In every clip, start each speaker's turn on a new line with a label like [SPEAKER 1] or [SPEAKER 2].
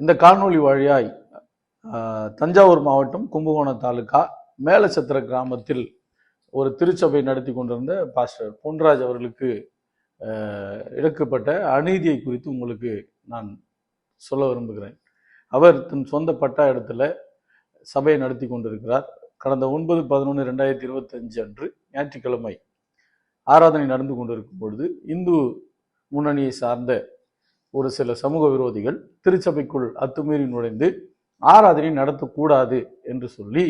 [SPEAKER 1] இந்த காணொளி வழியாய் தஞ்சாவூர் மாவட்டம் கும்பகோணம் தாலுகா மேலச்சத்திர கிராமத்தில் ஒரு திருச்சபை நடத்தி கொண்டிருந்த பாஸ்டர் பொன்ராஜ் அவர்களுக்கு இழக்கப்பட்ட அநீதியை குறித்து உங்களுக்கு நான் சொல்ல விரும்புகிறேன். அவர் தன் சொந்த பட்டா இடத்துல சபையை நடத்தி கொண்டிருக்கிறார். கடந்த ஒன்பது பதினொன்று ரெண்டாயிரத்தி இருபத்தஞ்சு அன்று ஞாயிற்றுக்கிழமை ஆராதனை நடந்து கொண்டிருக்கும் பொழுது இந்து முன்னணியை சார்ந்த ஒரு சில சமூக விரோதிகள் திருச்சபைக்குள் அத்துமீறி நுழைந்து ஆராதனை நடத்தக்கூடாது என்று சொல்லி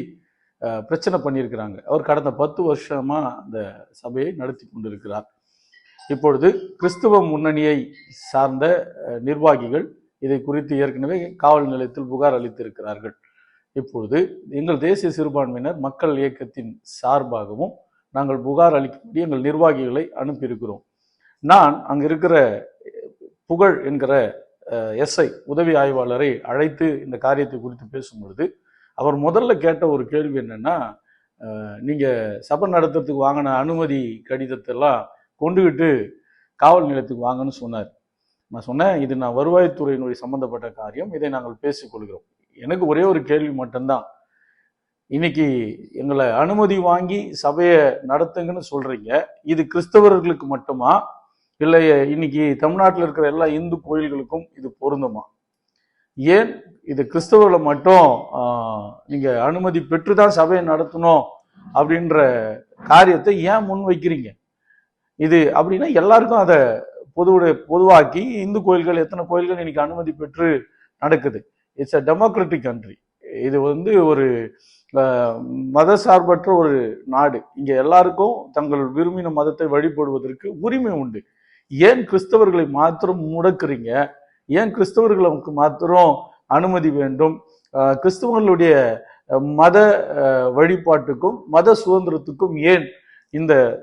[SPEAKER 1] பிரச்சனை பண்ணியிருக்கிறாங்க. அவர் கடந்த பத்து வருஷமாக அந்த சபையை நடத்தி கொண்டிருக்கிறார். இப்பொழுது கிறிஸ்துவ முன்னணியை சார்ந்த நிர்வாகிகள் இதை குறித்து ஏற்கனவே காவல் நிலையத்தில் புகார் அளித்திருக்கிறார்கள். இப்பொழுது எங்கள் தேசிய சிறுபான்மையினர் மக்கள் இயக்கத்தின் சார்பாகவும் நாங்கள் புகார் அளிக்கும்படி எங்கள் நிர்வாகிகளை அனுப்பியிருக்கிறோம். நான் அங்கே இருக்கிற புகழ் என்கிற எஸ்ஐ உதவி ஆய்வாளரை அழைத்து இந்த காரியத்தை குறித்து பேசும்பொழுது அவர் முதல்ல கேட்ட ஒரு கேள்வி என்னென்னா நீங்கள் சபை நடத்துறதுக்கு வாங்கின அனுமதி கடிதத்தெல்லாம் கொண்டுகிட்டு காவல் நிலையத்துக்கு வாங்கன்னு சொன்னார். நான் சொன்னேன் இது நான் வருவாய்த்துறையினுடைய சம்பந்தப்பட்ட காரியம் இதை நாங்கள் பேசிக்கொள்கிறோம். எனக்கு ஒரே ஒரு கேள்வி மட்டும்தான். இன்னைக்கு எங்களை அனுமதி வாங்கி சபையை நடத்துங்கன்னு சொல்றீங்க இது கிறிஸ்தவர்களுக்கு மட்டுமா? இல்லை இன்னைக்கு தமிழ்நாட்டில் இருக்கிற எல்லா இந்து கோயில்களுக்கும் இது பொருந்துமா? ஏன்? இது கிறிஸ்தவர்களை மட்டும் நீங்கள் அனுமதி பெற்று தான் சபையை நடத்தணும் அப்படின்ற காரியத்தை ஏன் முன் வைக்கிறீங்க? இது அப்படின்னா எல்லாருக்கும் அதை பொதுவுடைய பொதுவாக்கி இந்து கோயில்கள் எத்தனை கோயில்கள் இன்னைக்கு அனுமதி பெற்று நடக்குது? இட்ஸ் அ டெமோக்ராட்டிக் கண்ட்ரி இது வந்து ஒரு மத சார்பற்ற ஒரு நாடு. இங்கே எல்லாருக்கும் தங்கள் விரும்பின மதத்தை வழிபடுவதற்கு உரிமை உண்டு. ஏன் கிறிஸ்தவர்களை மாத்திரம் முடக்குறீங்க? ஏன் கிறிஸ்தவர்களுக்கு மாத்திரம் அனுமதி வேண்டும்? கிறிஸ்தவர்களுடைய மத வழிபாட்டுக்கும் மத சுதந்திரத்துக்கும் ஏன் இந்த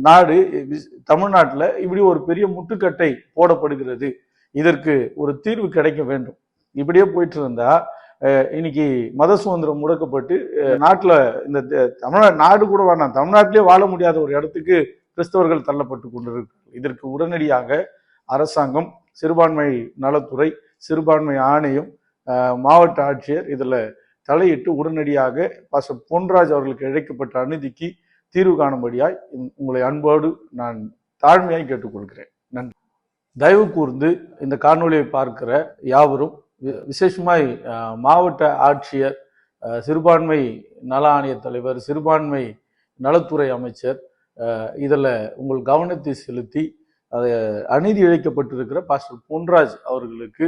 [SPEAKER 1] நாடு தமிழ்நாட்டில் இப்படி ஒரு பெரிய முட்டுக்கட்டை போடப்படுகிறது? இதற்கு ஒரு தீர்வு கிடைக்க வேண்டும். இப்படியே போயிட்டு இருந்தா இன்னைக்கு மத சுதந்திரம் முடக்கப்பட்டு நாட்டில் இந்த த- தமிழ்நாடு நாடு கூட வேணாம். தமிழ்நாட்டிலே வாழ முடியாத ஒரு இடத்துக்கு கிறிஸ்தவர்கள் தள்ளப்பட்டு கொண்டிருக்கிறார்கள். இதற்கு உடனடியாக அரசாங்கம் சிறுபான்மை நலத்துறை சிறுபான்மை ஆணையம் மாவட்ட ஆட்சியர் இதில் தலையிட்டு உடனடியாக பாச பொன்ராஜ் அவர்களுக்கு இழைக்கப்பட்ட அநீதிக்கு தீர்வு காணும்படியாய் உங்களை அன்போடு நான் தாழ்மையாய் கேட்டுக்கொள்கிறேன். நன்றி. தயவு கூர்ந்து இந்த காணொளியை பார்க்கிற யாவரும் வி- விசேஷமாய் மாவட்ட ஆட்சியர் சிறுபான்மை நல ஆணைய தலைவர் சிறுபான்மை நலத்துறை அமைச்சர் இதில் உங்கள் கவனத்தை செலுத்தி அதை அநீதி இழைக்கப்பட்டிருக்கிற பாஸ்டர் பொன்ராஜ் அவர்களுக்கு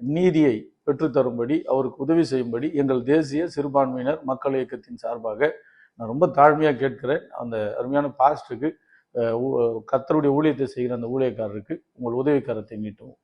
[SPEAKER 1] நீதியை பெற்றுத்தரும்படி அவருக்கு உதவி செய்யும்படி எங்கள் தேசிய சிறுபான்மையினர் மக்கள் இயக்கத்தின் சார்பாக நான் ரொம்ப தாழ்மையாக கேட்கிறேன். அந்த அருமையான பாஸ்டருக்கு கத்தருடைய ஊழியத்தை செய்கிற அந்த ஊழியக்காரருக்கு உங்கள் உதவிக்காரத்தை நீட்டுவோம்.